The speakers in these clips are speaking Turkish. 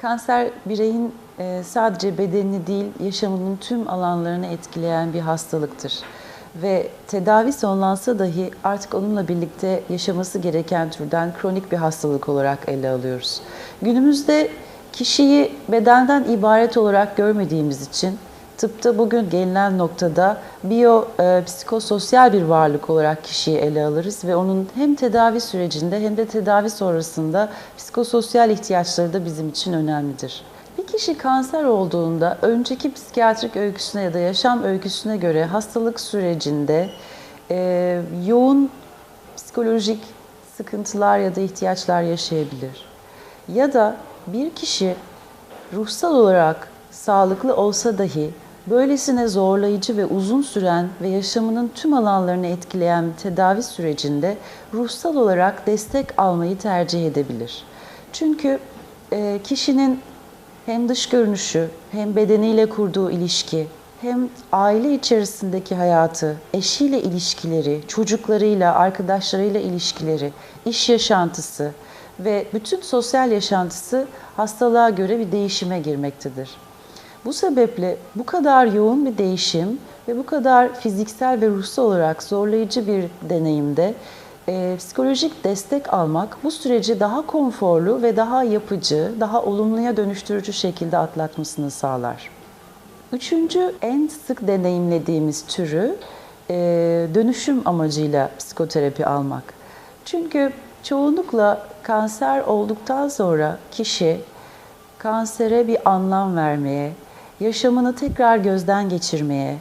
Kanser bireyin e, sadece bedenini değil, yaşamının tüm alanlarını etkileyen bir hastalıktır. Ve tedavi sonlansa dahi artık onunla birlikte yaşaması gereken türden kronik bir hastalık olarak ele alıyoruz. Günümüzde kişiyi bedenden ibaret olarak görmediğimiz için tıpta bugün gelinen noktada biyo e, psikososyal bir varlık olarak kişiyi ele alırız ve onun hem tedavi sürecinde hem de tedavi sonrasında psikososyal ihtiyaçları da bizim için önemlidir. Bir kişi kanser olduğunda önceki psikiyatrik öyküsüne ya da yaşam öyküsüne göre hastalık sürecinde e, yoğun psikolojik sıkıntılar ya da ihtiyaçlar yaşayabilir. Ya da bir kişi ruhsal olarak sağlıklı olsa dahi böylesine zorlayıcı ve uzun süren ve yaşamının tüm alanlarını etkileyen tedavi sürecinde ruhsal olarak destek almayı tercih edebilir. Çünkü e, kişinin hem dış görünüşü, hem bedeniyle kurduğu ilişki, hem aile içerisindeki hayatı, eşiyle ilişkileri, çocuklarıyla, arkadaşlarıyla ilişkileri, iş yaşantısı ve bütün sosyal yaşantısı hastalığa göre bir değişime girmektedir. Bu sebeple bu kadar yoğun bir değişim ve bu kadar fiziksel ve ruhsal olarak zorlayıcı bir deneyimde e, psikolojik destek almak bu süreci daha konforlu ve daha yapıcı, daha olumluya dönüştürücü şekilde atlatmasını sağlar. Üçüncü en sık deneyimlediğimiz türü e, dönüşüm amacıyla psikoterapi almak. Çünkü çoğunlukla kanser olduktan sonra kişi kansere bir anlam vermeye, yaşamını tekrar gözden geçirmeye,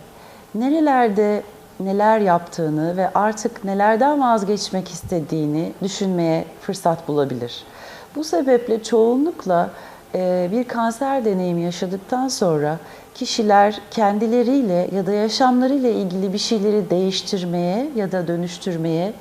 nerelerde neler yaptığını ve artık nelerden vazgeçmek istediğini düşünmeye fırsat bulabilir. Bu sebeple çoğunlukla e, bir kanser deneyimi yaşadıktan sonra kişiler kendileriyle ya da yaşamlarıyla ilgili bir şeyleri değiştirmeye ya da dönüştürmeye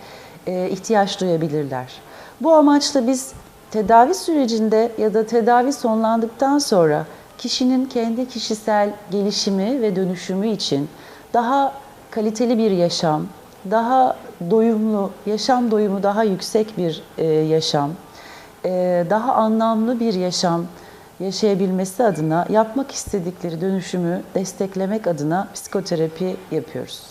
e, ihtiyaç duyabilirler. Bu amaçla biz tedavi sürecinde ya da tedavi sonlandıktan sonra kişinin kendi kişisel gelişimi ve dönüşümü için daha kaliteli bir yaşam, daha doyumlu, yaşam doyumu daha yüksek bir e, yaşam, e, daha anlamlı bir yaşam yaşayabilmesi adına yapmak istedikleri dönüşümü desteklemek adına psikoterapi yapıyoruz.